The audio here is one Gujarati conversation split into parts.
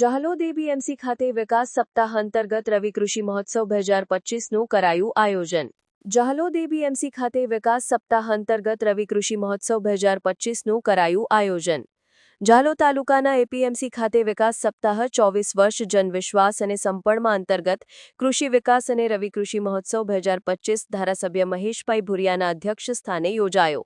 જાહલોદ એબીએમસી ખાતે વિકાસ સપ્તાહ અંતર્ગત રવિ કૃષિ મહોત્સવ બે હજાર પચીસનું કરાયું આયોજન. જાહલોદ એબીએમસી ખાતે વિકાસ સપ્તાહ અંતર્ગત રવિ કૃષિ મહોત્સવ બે હજાર પચીસનું કરાયું આયોજન. જાલો તાલુકાના એપીએમસી ખાતે વિકાસ સપ્તાહ ચોવીસ વર્ષ જનવિશ્વાસ અને સંપર્ણમાં અંતર્ગત કૃષિ વિકાસ અને રવિ કૃષિ મહોત્સવ બે હજાર પચીસ ધારાસભ્ય મહેશભાઈ ભુરિયાના અધ્યક્ષ સ્થાને યોજાયો.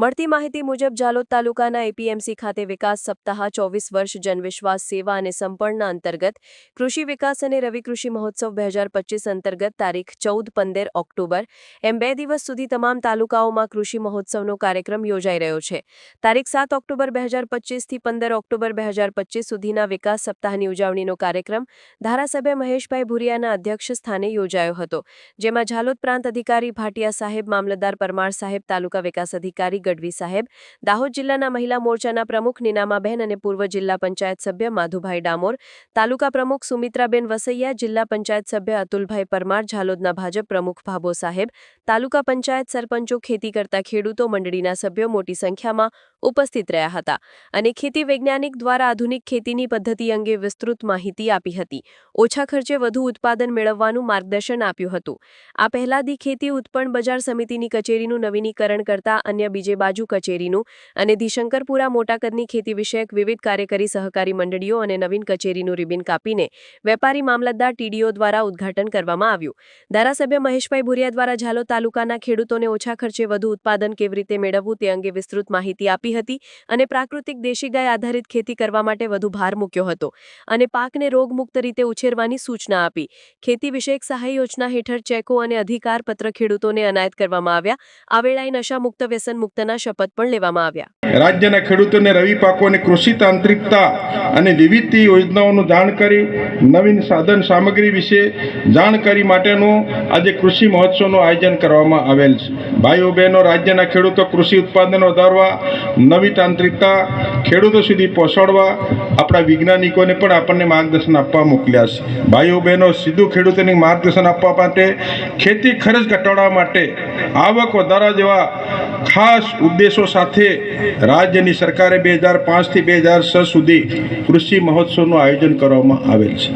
મળતી માહિતી મુજબ જાલોદ તાલુકાના એપીએમસી ખાતે વિકાસ સપ્તાહ, ચોવીસ વર્ષ જનવિશ્વાસ સેવા અને સંપર્ણના અંતર્ગત કૃષિ વિકાસ અને રવિ કૃષિ મહોત્સવ બે હજાર પચીસ અંતર્ગત તારીખ ચૌદ પંદર ઓક્ટોબર એમ બે દિવસ સુધી તમામ તાલુકાઓમાં કૃષિ મહોત્સવનો કાર્યક્રમ યોજાઈ રહ્યો છે. તારીખ સાત ઓક્ટોબર બે હજાર પચીસથી પંદર ઓક્ટોબર બે હજાર પચીસ સુધીના વિકાસ સપ્તાહની ઉજવણીનો કાર્યક્રમ ધારાસભ્ય મહેશભાઈ ભુરિયાના અધ્યક્ષ સ્થાને યોજાયો હતો, જેમાં ઝાલોદ પ્રાંત અધિકારી ભાટિયા સાહેબ, મામલતદાર પરમાર સાહેબ, તાલુકા વિકાસ અધિકારી ગઢવી સાહેબ, દાહોદ જિલ્લાના મહિલા મોરચાના પ્રમુખ નીનામાબહેન અને પૂર્વ જિલ્લા પંચાયત સભ્ય માધુભાઈ ડામોર, તાલુકા પ્રમુખ સુમિત્રાબેન વસૈયા, જિલ્લા પંચાયત સભ્ય અતુલભાઈ પરમાર, ઝાલોદના ભાજપ પ્રમુખ ભાભો સાહેબ, તાલુકા પંચાયત સરપંચો ખેતી કરતા ખેડૂતો મંડળીના સભ્યો મોટી સંખ્યામાં ઉપસ્થિત રહ્યા હતા અને ખેતી વૈજ્ઞાનિક દ્વારા આધુનિક ખેતીની પદ્ધતિ અંગે વિસ્તૃત માહિતી આપી હતી. ઓછા ખર્ચે વધુ ઉત્પાદન મેળવવાનું માર્ગદર્શન આપ્યું હતું. આ પહેલાંથી ખેતી ઉત્પન્ન બજાર સમિતિની કચેરીનું નવીનીકરણ કરતા અન્ય બીજે બાજુ કચેરીનું અને ધીશંકરપુરા મોટા કદની ખેતી વિષયક વિવિધ કાર્યકરી સહકારી મંડળીઓ અને નવીન કચેરીનું રિબિન કાપીને વેપારી મામલતદાર ટીડીઓ દ્વારા ઉદ્ઘાટન કરવામાં આવ્યું. ધારાસભ્ય મહેશભાઈ ભુરિયા દ્વારા ઝાલોદ તાલુકાના ખેડૂતોને ઓછા ખર્ચે વધુ ઉત્પાદન કેવી રીતે મેળવવું તે અંગે વિસ્તૃત માહિતી આપી હતી અને પ્રાકૃતિક દેશી ગાય આધારિત ખેતી કરવા માટે વધુ ભાર મૂક્યો હતો અને પાકને રોગમુક્ત રીતે ઉછેરવાની સૂચના આપી. ખેતી વિષયક સહાય યોજના હેઠળ ચેકો અને અધિકારપત્ર ખેડૂતોને અનાયત કરવામાં આવ્યા. આ વેળાએ નશામુક્ત વ્યસન મુક્તના શપથ પણ લેવામાં આવ્યા. રાજ્યના ખેડૂતોને રવિ પાકો કૃષિ તાંત્રિકતા અને વિવિધ યોજનાઓનું જાણ કરી, નવીન સાધન સામગ્રી વિશે જાણકારી માટેનું આજે કૃષિ મહોત્સવનું આયોજન કરવામાં આવેલ છે. ભાઈઓ બહેનો, રાજ્યના ખેડૂતો કૃષિ ઉત્પાદનો વધારવા, નવી તાંત્રિકતા ખેડૂતો સુધી પહોંચાડવા, આપણા વૈજ્ઞાનિકોને પણ આપણને માર્ગદર્શન આપવા મોકલ્યા છે. ભાઈઓ બહેનો, સીધું ખેડૂતોને માર્ગદર્શન આપવા માટે ખેતી ખર્ચ ઘટાડવા માટે આવક વધારવા જેવા ખાસ ઉદ્દેશો સાથે રાજ્યની સરકારે બે હજાર પાંચથી બે હજાર છ સુધી કૃષિ મહોત્સવનું આયોજન કરવામાં આવેલ છે.